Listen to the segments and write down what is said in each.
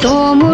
Tô mu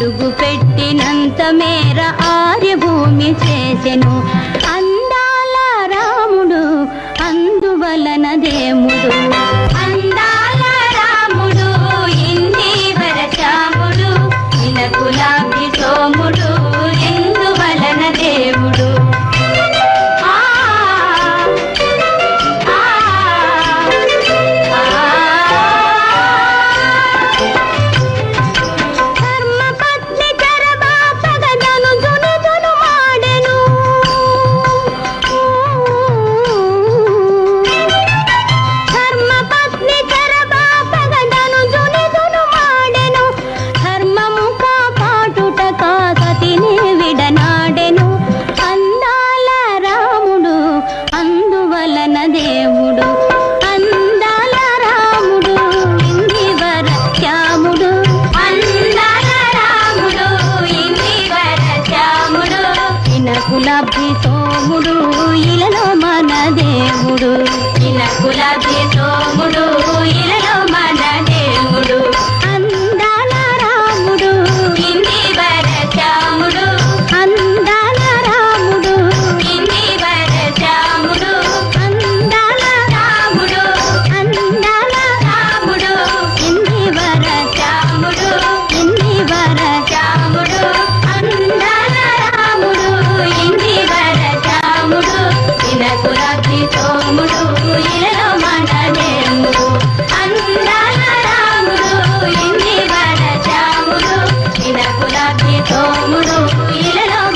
అడుగు పెట్టినంత మేర ఆర్యభూమి చేసెను. ఈయన గులాబీ సోముడు ఇలా మన దేవుడు. ఈయన గులాబీ సోముడు తోముడు ఇలలో